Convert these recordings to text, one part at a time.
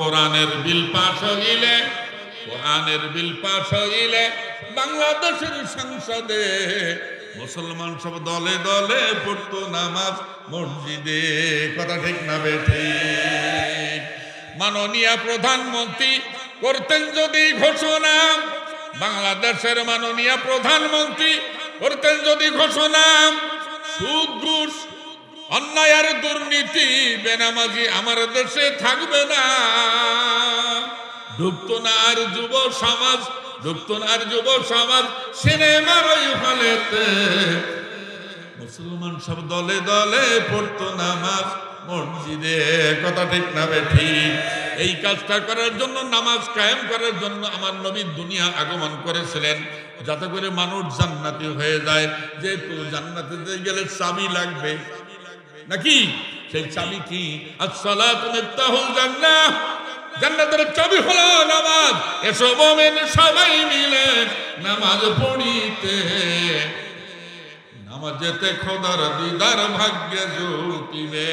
কোরআনের বিল পাশ হইলে, কোরআনের বিল পাশ হইলে বাংলাদেশের সংসদে মুসলমান সব দলে দলে পড়তো নামাজ মসজিদে। কথা ঠিক না বেঠি মাননীয় প্রধানমন্ত্রী করতেন যদি ঘোষণা, বাংলাদেশের মাননীয় প্রধানমন্ত্রী করতেন যদি ঘোষণা অন্যায় আর দুর্নীতি, বেনামাজি আমার দেশে থাকবে না। ঢুকতো না আর যুব সমাজ ঢুকতো না আর যুব সমাজ সিনেমার ওই হলেতে। মুসলমান সব দলে দলে পড়তো নামাজ, মসজিদে, কথা ঠিক না ঠিক। এই কাজটা করার জন্য, নামাজ কায়েম করার জন্য আমার নবী দুনিয়া আগমন করেছিলেন। যাতে করে মানুষ জান্নাতি হয়ে যায়। যেহেতু জান্নাতিতে গেলে চাবি লাগবে নাকি? সেই চাবি কি? জান্নাতের চাবি হলো নামাজ। এসো মোমেন সবাই মিলে নামাজ পড়িতে। নামাজেতে খোদার দিদার ভাগ্যে জুটিবে।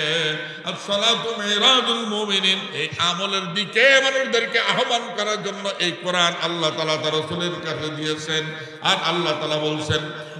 মুমিনিন। এই আমলের দিকে মানুষদেরকে আহ্বান করার জন্য এই কোরআন আল্লাহ তাআলা তার রাসূলের কাছে দিয়েছেন। আর আল্লাহ তাআলা বলছেন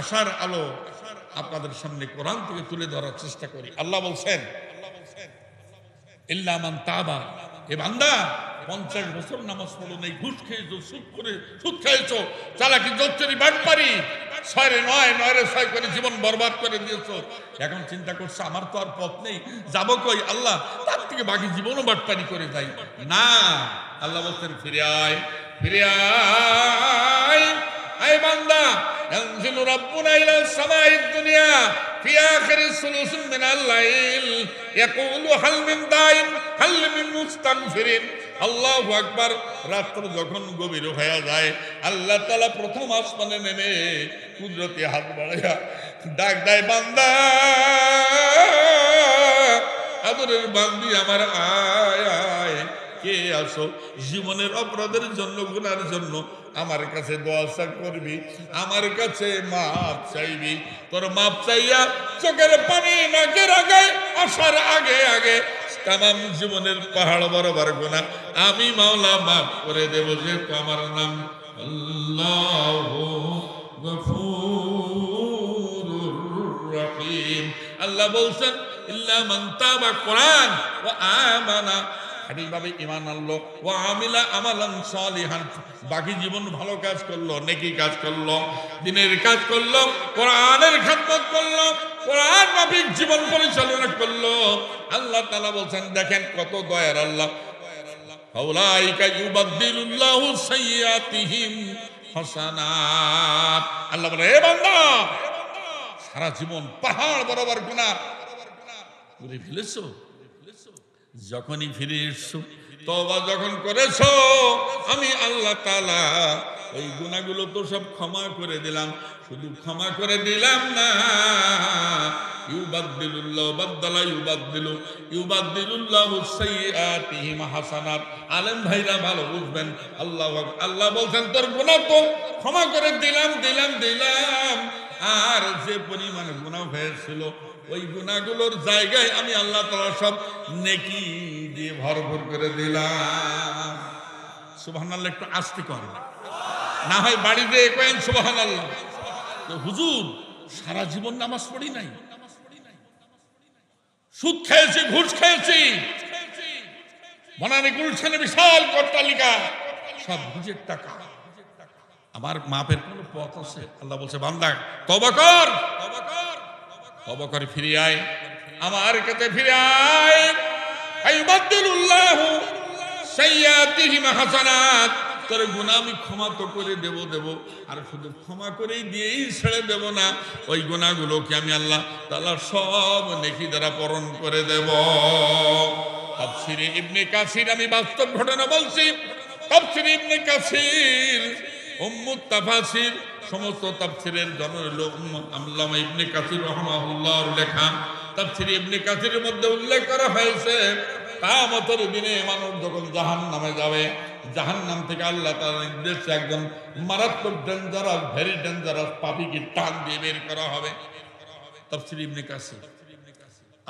আশার আলো আপনাদের সামনে কোরআন থেকে তুলে ধরার চেষ্টা করি। আল্লাহ বলছেন তাবা। এ বান্দা, পঞ্চাশ বছর নামাজ পড়ো নেই, ঘুষ খেয়েছো সুদ করে, সুদ খেয়েছো চালাকি জোচ্চরি বাট পারি ছয় রে নয় নয় রে করে জীবন বরবাদ করে দিয়েছ। এখন চিন্তা করছ, আমার তো আর পথ নেই, যাব কই? আল্লাহ, তার থেকে বাকি জীবনও বাটপারি করে যাই না, আল্লাহ বলছেন, ফিরে আয় ফিরে আয় বান্দা ينزل ربنا إلى السماء الدنيا في آخر الثلث من الليل يقول هل من دائم هل من مستغفر আল্লাহ আকবার রাত্র যখন গভীর হয়ে যায় আল্লাহ তালা প্রথম আসমানে নেমে কুদরতি হাত বাড়াইয়া ডাক দেয় বান্দা আদরের বান্দি আমার আয় আয় কে আসো? জীবনের অপরাধের জন্য, গুনার জন্য আমার কাছে দোয়াশা করবি, আমার কাছে মাপ চাইবি। তোর মাপ চাইয়া চোখের পানি নাকের আগে আসার আগে আগে। তাম জীবনের পাহাড় বরাবর গোনা আমি মাওলা মাফ করে দেব যে আমার নাম আল্লাহ আল্লাহ বলছেন, ইল্লা মান তাবা কোরআন ওয়া আমানা সঠিকভাবে ইমান আনলো। ও আমিলা আমালান সালিহান। বাকি জীবন ভালো কাজ করল, নেকি কাজ করল, দিনের কাজ করল, কোরআনের খেদমত করল, কোরআন মাফিক জীবন পরিচালনা করল। আল্লাহ তাআলা বলছেন, দেখেন কত দয়ার আল্লাহ। ফাউলাইকা ইউবাদদিলুল্লাহু সাইয়্যাতিহিম হাসানাত আল্লাহ বলে, এ বান্দা, সারা জীবন পাহাড় বরাবর গুনাহ করে ফেলেছো? যখনই ফিরে এসছো তবা যখন করেছ, আমি আল্লাহ তালা ওই গুণাগুলো তো সব ক্ষমা করে দিলাম। শুধু ক্ষমা করে দিলাম না ভাইরা ভালো বুঝবেন, আল্লাহ আল্লাহ বলছেন, তোর গুনাহ তো ক্ষমা করে দিলাম দিলাম দিলাম। আর যে পরিমাণ গুণা হয়েছিল, ওই গুণাগুলোর জায়গায় আমি আল্লাহ তালা সব নেকি দিয়ে ভরপুর করে দিলাম। সুবাহান আল্লাহ একটু আসতে কর না হয় বাড়িতে কয়েন সুবাহান আল্লাহ হুজুর, সারা জীবন নামাজ পড়ি নাই? সুদ খেয়েছি, ঘুষ খেয়েছি। বনানি গুলশানে বিশাল কট্টালিকা, সব ঘুষের টাকা। আমার মাপের কোনো পথ আছে? আল্লাহ বলছে, বান্দা তবা কর তবা কর ফিরে আয়। আমার কাছে ফিরে আয়। তোর গুনাহ আমি ক্ষমা তো করে দেব দেব। আর শুধু ক্ষমা করেই দিয়েই ছেড়ে দেব না, ওই গুণাগুলোকে আমি আল্লাহ তাআলা সব নেকি দ্বারা পূরণ করে দেব। তাফসিরে ইবনে কাসির, আমি বাস্তব ঘটনা বলছি। তাফসিরে ইবনে কাসির উম্মুত তাফাসির সমস্ত তাফসিরের জন্ম হলো আল্লামা ইবনে কাসির রহমাহুল্লাহর লেখা। তাফসিরে ইবনে কাসিরের মধ্যে উল্লেখ করা হয়েছে কামতের দিনে মানুষ যখন জাহান নামে যাবে জাহান নাম থেকে আল্লাহ তার নির্দেশে একজন মারাত্মক ডেঞ্জারাস ভেরি ডেঞ্জারাস পাপিকে টান দিয়ে বের করা হবে। তাফসির ইবনে কাসির।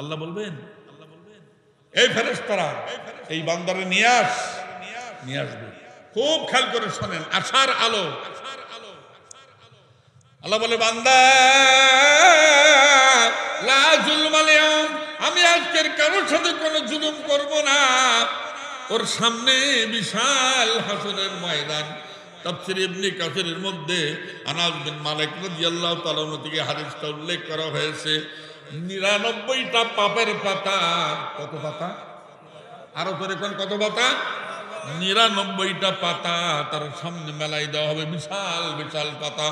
আল্লাহ বলবেন? এই ফেরেশতারা, এই বান্দারে নিয়ে আস, নিয়ে খুব খেয়াল করে শোনেন, আশার আলো। আল্লাহ বলে, বান্দা। আমি আজকের কারোর সাথে কোনো জুলুম করব না। ওর সামনে বিশাল হাসনের ময়দান। মধ্যে উল্লেখ করা হয়েছে। নিরানব্বইটা পাপের পাতা, কত পাতা? আরও করে কত পাতা? নিরানব্বইটা পাতা তার সামনে মেলাই দেওয়া হবে, বিশাল বিশাল পাতা।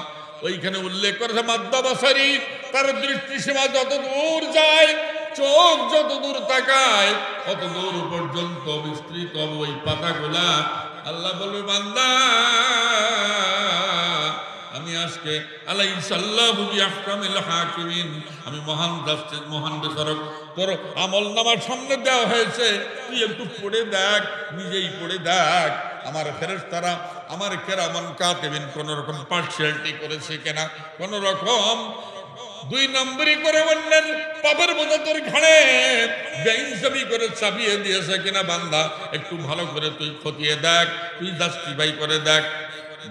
ওইখানে উল্লেখ করেছে মাদ্দাবাসারি তার দৃষ্টি সীমা যত দূর যায়, চোখ যত দূর তাকায় কত দূর পর্যন্ত বিস্তৃত ওই পাতাগুলা। আল্লাহ বলবে, বান্দা আজকে আলাই সাল্লাহু আমি মহান মহান বিচারক তোর আমল নামার সামনে দেওয়া হয়েছে। তুই একটু পড়ে দেখ, নিজেই পড়ে দেখ। আমার ফেরেশতারা, আমার কেরামান কাতেবিন কোন রকম পার্সিয়ালিটি করেছে কিনা? কোন রকম দুই নম্বরই করে বললেন, পাপের বোঝা তোর ঘাড়ে বেইনসাবি করে চাপিয়ে দিয়েছে কিনা বান্দা? একটু ভালো করে তুই খতিয়ে দেখ, তুই জাস্টিফাই করে দেখ।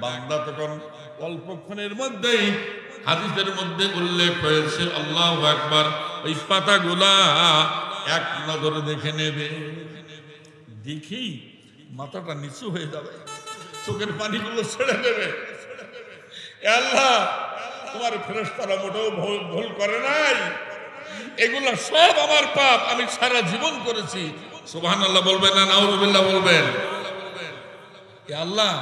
বান্দা তখন অল্পক্ষণের মধ্যেই, হাদিসের মধ্যে উল্লেখ হয়েছে, আল্লাহ একবার ওই পাতাগুলা এক নজরে দেখে নেবে। দেখেই মাথাটা নিচু হয়ে যাবে, চোখের পানিগুলো ছেড়ে দেবে। আল্লাহ, তোমার ফেরেশতারা মোটেও ভুল করে নাই। এগুলো সব আমার পাপ, আমি সারা জীবন করেছি। সুবহান আল্লাহ বলবেন না নাউরুবিল্লাহ বলবেন। আল্লাহ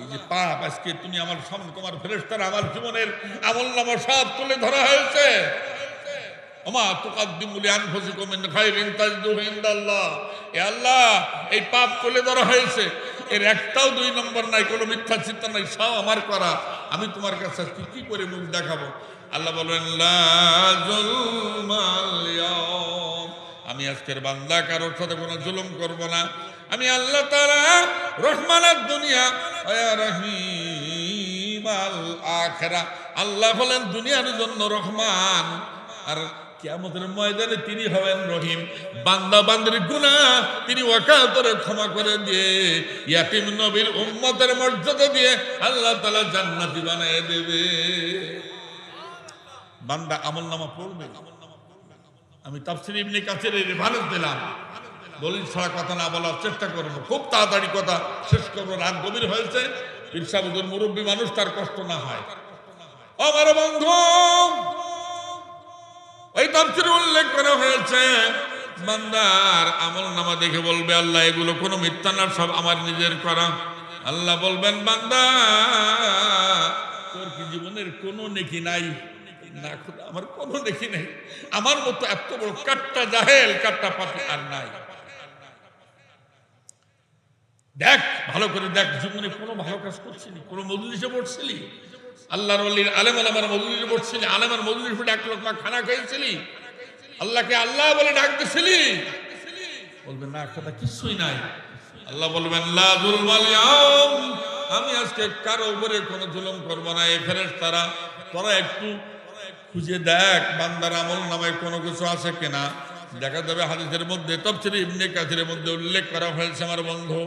এই যে পাপ, আজকে তুমি আমার সামনে তোমার ফেরেশতারা আমার জীবনের আমল নামা সব তুলে ধরা হয়েছে। মিন তাজিদুহু ইনদাল্লাহ। এ আল্লাহ, এই পাপ তুলে ধরা হয়েছে। এর একটাও দুই নম্বর নাই, কোনো মিথ্যা নাই আমার করা। আমি তোমার কাছে আজকে কি করে মুখ দেখাবো? আল্লাহ বলেন আমি আজকের বান্দা, কারোর সাথে কোনো জুলুম করব না। আমি আল্লাহ তাআলা রহমানের দুনিয়া রহিম আল আখিরা। আল্লাহ হলেন দুনিয়ার জন্য রহমান। আর কিয়ামতের ময়দানে তিনি হবেন রহিম। বান্দা বান্দির গুনাহ তিনি ওয়াকাতরে ক্ষমা করে দিয়ে, ইয়াতিম নবীর উম্মতের মর্যাদা দিয়ে আল্লাহ তাআলা জান্নাতি বানিয়ে দেবে। বান্দা আমল নামা পড়বে। আমি তাফসির ইবনে এর রেফারেন্স দিলাম। দলিল ছাড়া কথা না বলার চেষ্টা করব খুব তাড়াতাড়ি কথা শেষ করব রাত গভীর হয়েছে। ইরশাদুর মুরব্বী মানুষ, তার কষ্ট না হয়। আমার বন্ধু! ওই তাফসিরে উল্লেখ করা হয়েছে, বান্দার আমল নামা দেখে বলবে, আল্লাহ, এগুলো কোনো মিথ্যা না, সব আমার নিজের করা। আল্লাহ বলবেন, বান্দা, তোর কি জীবনের কোনো নেকি নাই? না আমার কোনো নেকি নেই। আমার মতো এত বড় কাট্টা জাহেল কাট্টা পাপি আর নাই। দেখ, ভালো করে দেখ জীবনে কোনো ভালো কাজ করছিলি, কোনো মজলিসে পড়ছিলি আল্লাহর অলির আলেম আলামার মজলিসে পড়ছিলি আলেমার মজলিসে ডাক লোক খানা খেয়েছিলি আল্লাহকে আল্লাহ বলে ডাক দিছিলি? বলবেন না, কথা কিছুই নাই। আল্লাহ বলবেন। আমি আজকে কারও উপরে কোনো জুলুম করব না। এই ফেরেশতারা, তোরা একটু খুঁজে দেখ, বান্দার আমল নামায় কোনো কিছু আছে কিনা। দেখা যাবে হাদিসের মধ্যে তফসির ইবনে কাসিরের মধ্যে উল্লেখ করা হয়েছে আমার বন্ধু।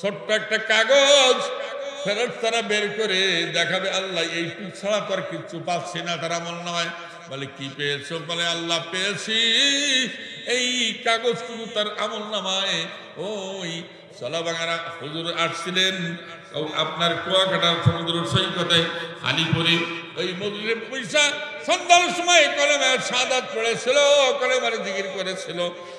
ছোট্ট একটা কাগজ ফেরত তারা বের করে দেখাবে, আল্লাহ এইটুক ছাড়া তো আর কিচ্ছু পাচ্ছি না। তার আমল নামায় বলে, কি পেয়েছ? বলে, আল্লাহ, পেয়েছি। এই কাগজ কাগজটুকু তার আমল নামায় ওই চলাবাগারা হুজুর আসছিলেন। আপনার কুয়াকাটার সমুদ্র সৈকতে, আলিপুরে, ওই মজুরে পয়সা সন্ধ্যার সময় কলেমে সাদাত পড়েছিল কলেমার জিগির করেছিল।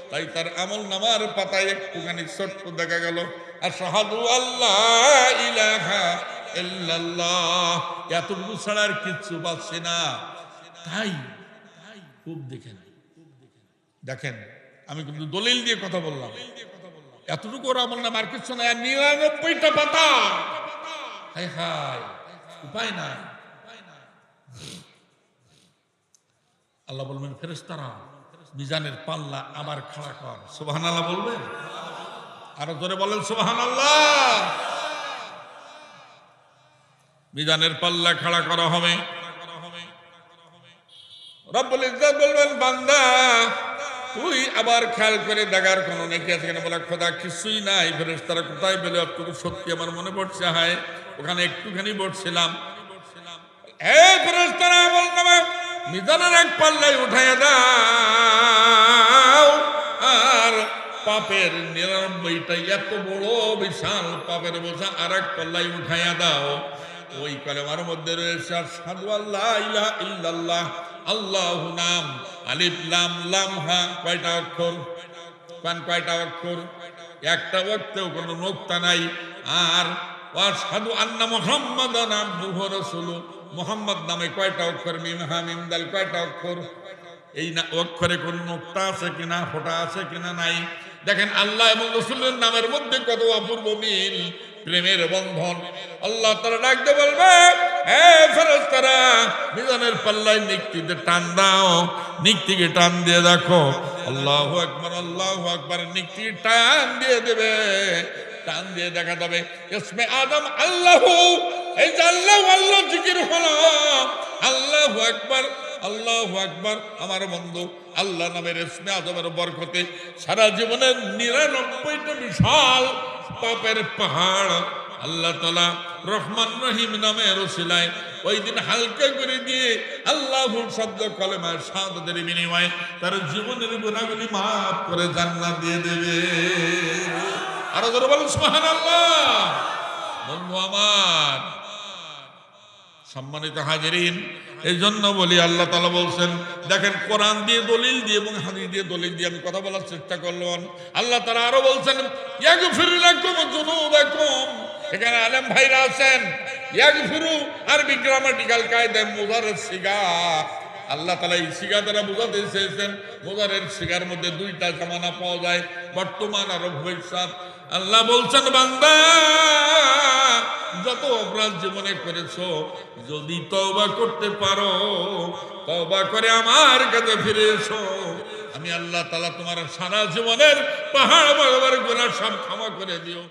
তাই তার আমল নামার পাতায় একটুখানি ছোট্ট দেখা গেল। আর শাহাদু আল্লাহ ইলাহা ইল্লাল্লাহ। এতটুকু ছাড়া আর কিচ্ছু পাচ্ছি না। তাই খুব দেখেন। দেখেন, আমি কিন্তু দলিল দিয়ে কথা বললাম। এতটুকু ওরা আমার নাম আর নাই। আর নিরানব্বইটা পাতা। হাই হাই উপায় নাই। আল্লাহ বলবেন ফেরেস্তারা মিজানের পাল্লা আবার খাড়া কর। সুবাহান আল্লাহ বলবেন আরও জোরে বলেন সুবাহান আল্লাহ মিজানের পাল্লা খাড়া করা হবে। রব্বুল ইজ্জত বলবেন, বান্দা, তুই আবার খেয়াল করে দেখার কোনো নাকি আছে কিনা? বলে, খোদা, কিছুই নাই ফেরেস্তারা কোথায় পেলে? অতটুকু সত্যি আমার মনে পড়ছে, হায়, ওখানে একটুখানি বসছিলাম। হে ফেরেস্তারা বলতাম মিজানের এক পাল্লাই উঠাইয়া দাও, আর পাপের নিরানব্বইটা এত বড়, বিশাল পাপের বোঝা আর এক পাল্লাই উঠাইয়া দাও। ওই কলেমার মধ্যে রয়েছে সাধু আল্লাহ ইলাহা ইল্লাল্লাহ, আল্লাহু নাম, আলিফ, লাম লাম, হা, কয়টা অক্ষর? পান কয়টা অক্ষর? একটা অক্ষরেও কোনো নোক্তা নাই। আর সাধু আন্না মোহাম্মদ নাম দুহর রসুল মোহাম্মদ নামে কয়টা অক্ষর? মিম, হা, মিম, দাল, কয়টা অক্ষর? এই না, অক্ষরে কোনো নোক্তা আছে কিনা, ফোটা আছে কিনা নাই। দেখেন আল্লাহ এবং রসুলের নামের মধ্যে কত অপূর্ব মিল, প্রেমের বন্ধন। আল্লাহ তারা ডাকতে বলবে, হে ফেরেশতারা, মিজানের পাল্লায় নিক্তিতে টান দাও নিক্তিকে টান দিয়ে দেখো। আল্লাহু আকবার আল্লাহু আকবার নিক্তি টান দিয়ে দেবে, টান দিয়ে দেখা যাবে। ইসমে আদম আল্লাহ, এই যে আল্লাহ আল্লাহ জিকির হলো। আল্লাহু আকবার আল্লাহু আকবার, আমার বন্ধু, আল্লাহ নামের ইসমে আদমের বরকতে সারা জীবনের নিরানব্বইটা বিশাল পাপের পাহাড় আল্লাহ তালা রহমান রহিম নামে রসিলায় ওই দিন হালকা করে দিয়ে আল্লাহ শব্দ কলেমার সাদের বিনিময়ে তার জীবনের গুণাগুলি মাফ করে জান্নাত দিয়ে দেবে। আরও ধরে আল্লাহ বন্ধু আমার, সম্মানিত হাজিরিন এই জন্য বলি আল্লাহ তালা বলছেন, দেখেন কোরআন দিয়ে দলিল দিয়ে এবং হাদিস দিয়ে দলিল দিয়ে আমি কথা বলার চেষ্টা করলাম। আল্লাহ তারা আরও বলছেন এখানে আলেম ভাইরা আছেন আল্লাহ তালা সিগার মধ্যে দুইটা জামানা পাওয়া যায়, বর্তমান আর ভবিষ্যৎ। আল্লাহ বলছেন, বান্দা যত অপরাধ জীবনে করেছ, যদি তবা করতে পারো তবা করে আমার কাছে ফিরে এসো। আমি আল্লাহ তালা তোমার সারা জীবনের পাহাড় বরাবর গোনা সব ক্ষমা করে দিও।